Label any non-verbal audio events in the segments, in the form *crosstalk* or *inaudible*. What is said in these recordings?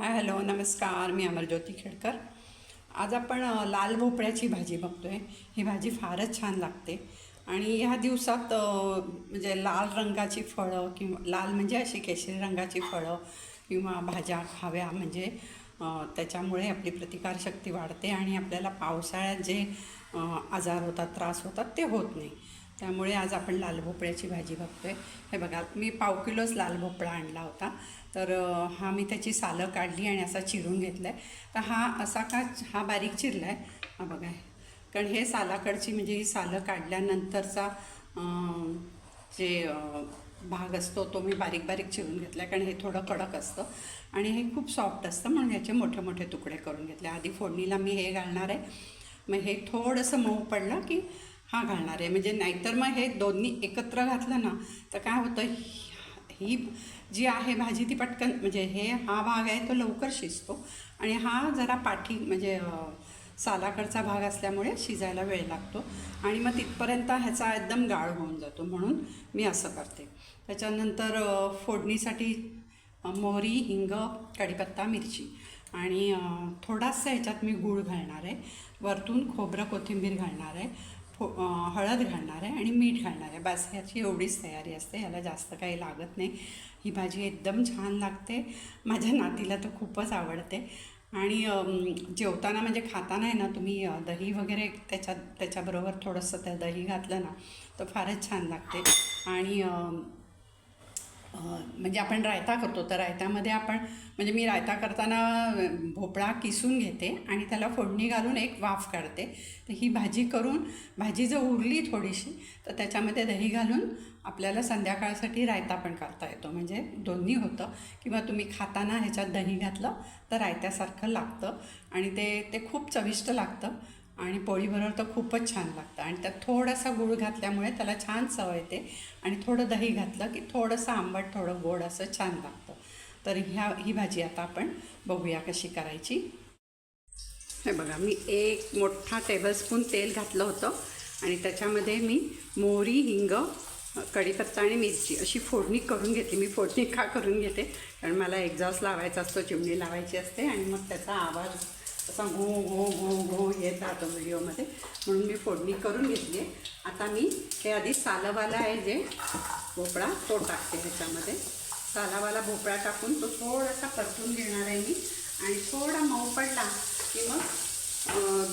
Hi hello नमस्कार. मी अमरज्योती खेडकर. आज आपण लाल भोपळ्याची भाजी बघतो आहे ही भाजी फारच छान लागते. आणि ह्या दिवसात म्हणजे लाल रंगाची फळं किंवा लाल म्हणजे अशी केशरी रंगाची फळं किंवा भाज्या खाव्या म्हणजे त्याच्यामुळे आपली प्रतिकारशक्ती वाढते आणि आपल्याला पावसाळ्यात जे आजार होतात त्रास होतात ते होत नाही. त्यामुळे आज आपण लाल भोपळ्याची भाजी बघतो आहे हे बघा मी पाव किलोच लाल भोपळा आणला होता. तर हा मी त्याची सालं काढली आणि असा चिरून घेतला आहे तर हा असा का हा बारीक चिरला आहे हा बघा. कारण हे सालाकडची म्हणजे ही सालं काढल्यानंतरचा जे भाग असतो तो मी बारीक बारीक चिरून घेतला कारण हे थोडं कडक असतं. आणि हे खूप सॉफ्ट असतं. म्हणून ह्याचे मोठे मोठे तुकडे करून घेतले. आधी फोडणीला मी हे घालणार आहे. मग हे थोडंसं मऊ पडलं की हा घालणार आहे. म्हणजे नाहीतर मग हे दोन्ही एकत्र घातलं ना तर काय होतं? ही जी आहे भाजी ती पटकन म्हणजे हे हा भाग आहे तो लवकर शिजतो. आणि हा जरा पाठी म्हणजे सालाकडचा भाग असल्यामुळे शिजायला वेळ लागतो. आणि मग तिथपर्यंत ह्याचा एकदम गाळ होऊन जातो म्हणून मी असं करते. त्याच्यानंतर फोडणीसाठी मोहरी हिंग कढीपत्ता मिरची. आणि थोडासा ह्याच्यात मी गूळ घालणार आहे. वरतून खोबरं कोथिंबीर घालणार आहे. हो हळद घालणार आहे आणि मीठ घालणार आहे. बस ह्याची एवढीच तयारी असते. ह्याला जास्त काही लागत नाही. ही भाजी एकदम छान लागते. माझ्या नातीला तर खूपच आवडते. आणि जेवताना म्हणजे खाताना आहे ना तुम्ही दही वगैरे त्याच्यात त्याच्याबरोबर थोडंसं त्या दही घातलं ना तर फारच छान लागते. आणि म्हणजे आपण रायता करतो. तर रायत्यामध्ये आपण म्हणजे मी रायता करताना भोपळा किसून घेते आणि त्याला फोडणी घालून एक वाफ काढते. तर ही भाजी करून भाजी जर उरली थोडीशी तर त्याच्यामध्ये दही घालून आपल्याला संध्याकाळसाठी रायता पण करता येतो. म्हणजे दोन्ही होतं. किंवा तुम्ही खाताना ह्याच्यात दही घातलं तर रायत्यासारखं लागतं. आणि ते ते खूप चविष्ट लागतं. आणि पोळीबरोबर तर खूपच छान लागतं. आणि त्यात थोडासा गूळ घातल्यामुळे त्याला छान चव येते. आणि थोडं दही घातलं की थोडंसं आंबट थोडं गोड असं छान लागतं. तर ह्या ही भाजी आता आपण बघूया कशी करायची. हे बघा मी एक मोठा टेबलस्पून तेल घातलं होतं. आणि त्याच्यामध्ये मी मोहरी हिंग कढीपत्ता आणि मिरची अशी फोडणी करून घेते. मी फोडणी का करून घेते? कारण मला एक्झॉस्ट लावायचा असतो चिमणी लावायची असते. आणि मग त्याचा आवाज असा घो घो घो घो येत राहतो व्हिडिओमध्ये. म्हणून मी फोडणी करून घेतली. आहे आता मी हे आधी सालवाला आहे जे भोपळा तो टाकते ह्याच्यामध्ये. सालावाला भोपळा टाकून तो थोडासा परतून घेणार आहे मी. आणि थोडा मऊ पडला की मग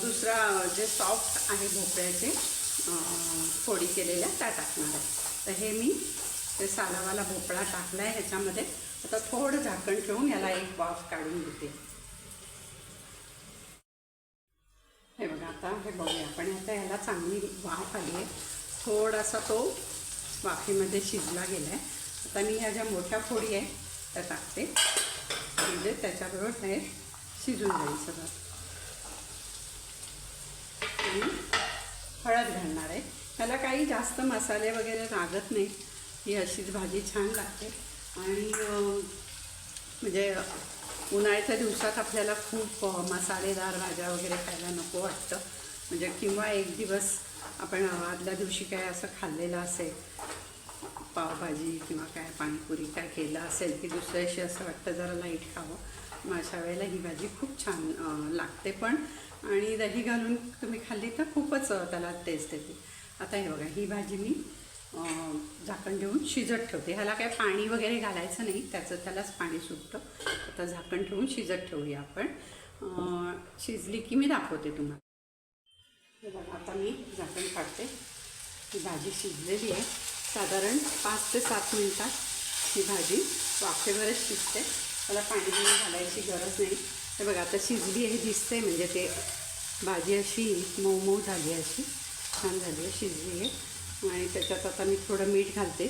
दुसरा जे सॉफ्ट आहे भोपळ्याचे फोडी केलेल्या त्या टाकणार आहे. तर हे मी ते सालावाला भोपळा टाकला आहे ह्याच्यामध्ये. आता थोडं झाकण ठेवून याला एक वाफ काढून घेते हे बघा आता हे बघूया. पण आता ह्याला चांगली वाफ आली आहे. थोडासा तो वाफेमध्ये शिजला गेला आहे आता मी ह्या ज्या मोठ्या फोडी आहे त्या टाकते. म्हणजे त्याच्याबरोबर हे शिजून जाईल सगळं. आणि हळद घालणार आहे. ह्याला काही जास्त मसाले वगैरे लागत नाही. ही अशीच भाजी छान लागते. आणि म्हणजे उन्हाळ्याच्या दिवसात आपल्याला खूप मसालेदार भाज्या वगैरे खायला नको वाटतं. म्हणजे किंवा एक दिवस आपण आदल्या दिवशी काय असं खाल्लेलं असेल पावभाजी किंवा काय पाणीपुरी काय केलं असेल की दुसऱ्या दिवशी असं वाटतं जरा लाइट खावं. मग अशा वेळेला ही भाजी खूप छान लागते पण. आणि दही घालून तुम्ही खाल्ली तर खूपच त्याला टेस्ट येते. आता हे बघा ही भाजी मी झाकण ठेवून शिजत ठेवते. ह्याला काय पाणी वगैरे घालायचं नाही त्याचं त्यालाच पाणी सुटतं. आता झाकण ठेवून शिजत ठेवूया आपण. शिजली की मी दाखवते तुम्हाला. बघा आता मी झाकण काढते. ही भाजी शिजलेली आहे. साधारण पाच ते सात मिनटात ही भाजी वाफेवरच शिजते. त्याला पाणी बिणी घालायची गरज नाही. तर बघा आता शिजली आहे दिसते म्हणजे ते भाजी अशी मऊ मऊ झाली आहे अशी. छान झाली आहे शिजली आहे. आणि त्याच्यात आता मी थोडं मीठ घालते.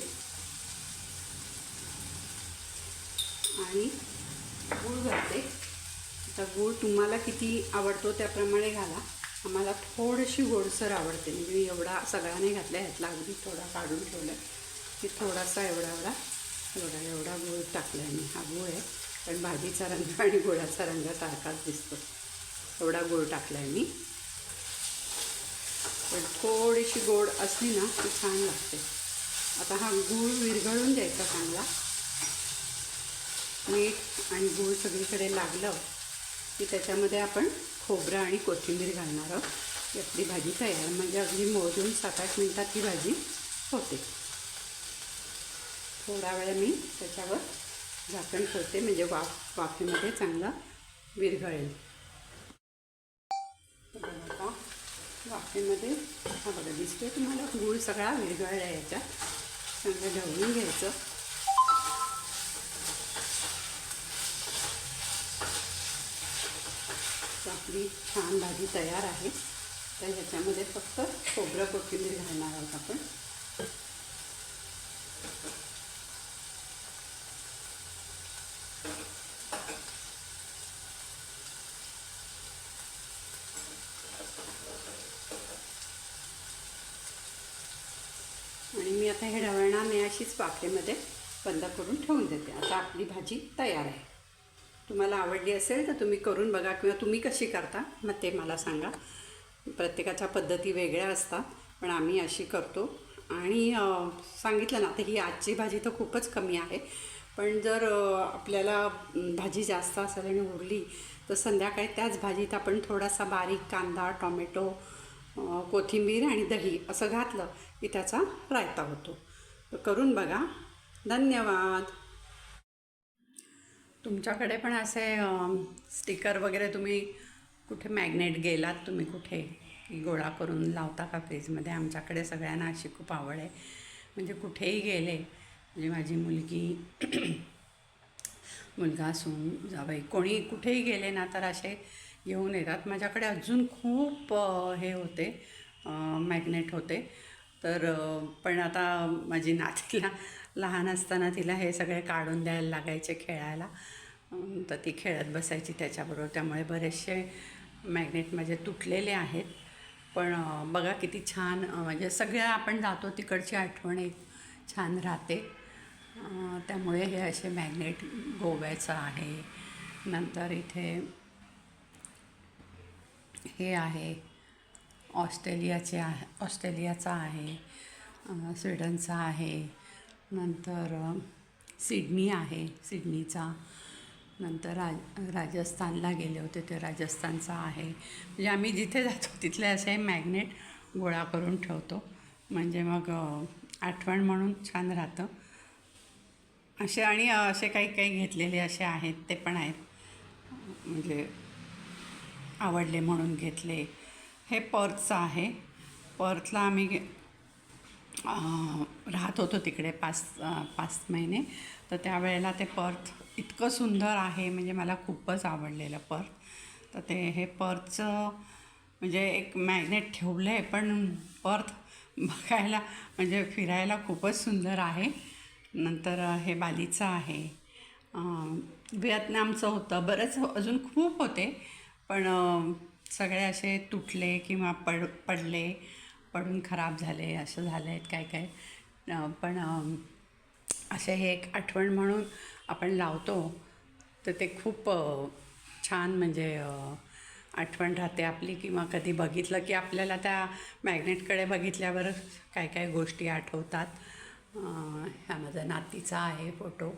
आणि गूळ घालते. आता गूळ तुम्हाला किती आवडतो त्याप्रमाणे घाला. आम्हाला थोडीशी गोडसर आवडते. म्हणजे मी एवढा सगळा नाही घातला ह्यातला अगदी थोडा काढून ठेवला की थोडासा एवढा एवढा. एवढा एवढा गूळ टाकला आहे मी. हा गूळ आहे. पण भाजीचा रंग आणि गुळाचा रंग सारखाच दिसतो. एवढा गूळ टाकला आहे मी. पण थोडीशी गोड असली ना ती छान लागते. आता हा गूळ विरघळून द्यायचा चांगला. मीठ आणि गूळ सगळीकडे लागलं की त्याच्यामध्ये आपण खोबरं आणि कोथिंबीर घालणार आहोत. आपली भाजी तयार म्हणजे अगदी मोजून सात आठ मिनटात ही भाजी होते. थोडा वेळ मी त्याच्यावर झाकण ठेवते म्हणजे वाफ वाफेमध्ये चांगला विरघळेल. वाफेमध्ये हा बघा दिसतोय तुम्हाला? गूळ सगळा विरघळला आहे याच्यात. चांगलं ढवळून घ्यायचं. तर आपली छान भाजी तयार आहे. तर ह्याच्यामध्ये फक्त खोबरं कोथिंबीर घालणार आहोत आपण आणि मी आता हे ढवळणार नाही अशीच पाकळीमध्ये बंद करून ठेवून देते. आता आपली भाजी तयार आहे. तुम्हाला आवडली असेल तर तुम्ही करून बघा किंवा तुम्ही कशी करता मग ते मला सांगा. प्रत्येकाच्या पद्धती वेगळ्या असतात पण आम्ही अशी करतो. आणि सांगितलं ना तर ही आजची भाजी तर खूपच कमी आहे. पण जर आपल्याला भाजी जास्त असेल आणि उरली तर संध्याकाळी त्याच भाजीत आपण थोडासा बारीक कांदा टॉमॅटो कोथिंबीर आणि दही असं घातलं की त्याचा रायता होतो. तर करून बघा. धन्यवाद. तुमच्याकडे पण असे स्टिकर वगैरे तुम्ही कुठे मॅग्नेट गेलात तुम्ही कुठे की गोळा करून लावता का फ्रीजमध्ये? आमच्याकडे सगळ्यांना अशी खूप आवड आहे. म्हणजे कुठेही गेले म्हणजे माझी मुलगी मुलगा सून जावई कोणी कुठेही गेले ना तर असे घेऊन येतात. माझ्याकडे अजून खूप हे होते मॅग्नेट होते. तर पण आता माझी नातीला *laughs* लहान असताना तिला हे सगळे काढून द्यायला लागायचे खेळायला. तर ती खेळत बसायची त्याच्याबरोबर. त्यामुळे बरेचसे मॅग्नेट माझे तुटलेले आहेत. पण बघा किती छान म्हणजे सगळ्या आपण जातो तिकडची आठवण एक छान राहते. त्यामुळे हे असे मॅग्नेट गोव्याचं आहे. नंतर इथे हे आहे. ऑस्ट्रेलियाचे आहे ऑस्ट्रेलियाचा आहे स्वीडनचा आहे नंतर सिडनी आहे सिडनीचा. नंतर राज राजस्थानला गेले होते ते राजस्थानचा आहे. म्हणजे आम्ही जिथे जातो तिथले असे मॅग्नेट गोळा करून ठेवतो. म्हणजे मग आठवण म्हणून छान राहतं. असे आणि असे काही काही घेतलेले असे आहेत ते पण आहेत. म्हणजे आवडले म्हणून घेतले. हे पर्थचं आहे. पर्थला आम्ही राहत होतो तिकडे पाच पाच महिने. तर त्यावेळेला ते पर्थ इतकं सुंदर आहे म्हणजे मला खूपच आवडलेलं पर्थ. तर ते हे पर्थचं म्हणजे एक मॅग्नेट ठेवलं आहे पण पर्थ बघायला म्हणजे फिरायला खूपच सुंदर आहे. नंतर हे बालीचं आहे. व्हिएतनामचं होतं. बरंच अजून खूप होते. पण सगळे असे तुटले किंवा पड पडले पडून खराब झाले असं झालं आहेत काय. काय पण असे हे एक आठवण म्हणून आपण लावतो तर ते खूप छान म्हणजे आठवण राहते आपली किंवा कधी बघितलं की आपल्याला त्या मॅग्नेटकडे बघितल्यावर काय काय गोष्टी आठवतात. ह्या हा माझा नातीचा आहे फोटो.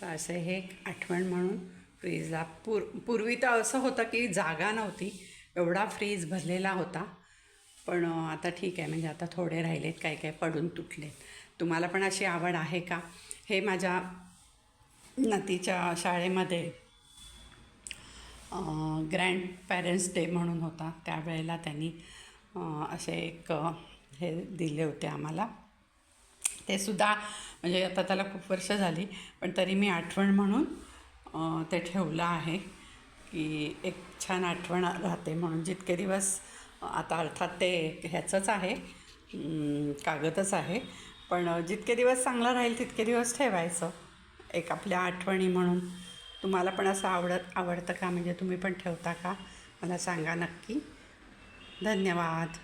तर असं हे एक आठवण म्हणून फ्रीजला पूर पूर्वी तर असं होतं की जागा नव्हती एवढा फ्रीज भरलेला होता. पण आता ठीक आहे म्हणजे आता थोडे राहिलेत काय काय पडून तुटलेत. तुम्हाला पण अशी आवड आहे का? हे माझ्या नतीच्या शाळेमध्ये ग्रँड पॅरेंट्स डे म्हणून होता. त्यावेळेला त्यांनी असे एक हे दिले होते आम्हाला. ते सुद्धा म्हणजे आता त्याला खूप वर्ष झाली पण तरी मी आठवण म्हणून ते ठेवलं आहे की एक छान आठवण राहते म्हणून. जितके दिवस आता अर्थात ते ह्याचंच आहे कागदच आहे पण जितके दिवस चांगलं राहील तितके दिवस ठेवायचं. एक आपल्या आठवणी म्हणून. तुम्हाला पण असं आवडत आवडतं का? म्हणजे तुम्ही पण ठेवता का? मला सांगा नक्की. धन्यवाद.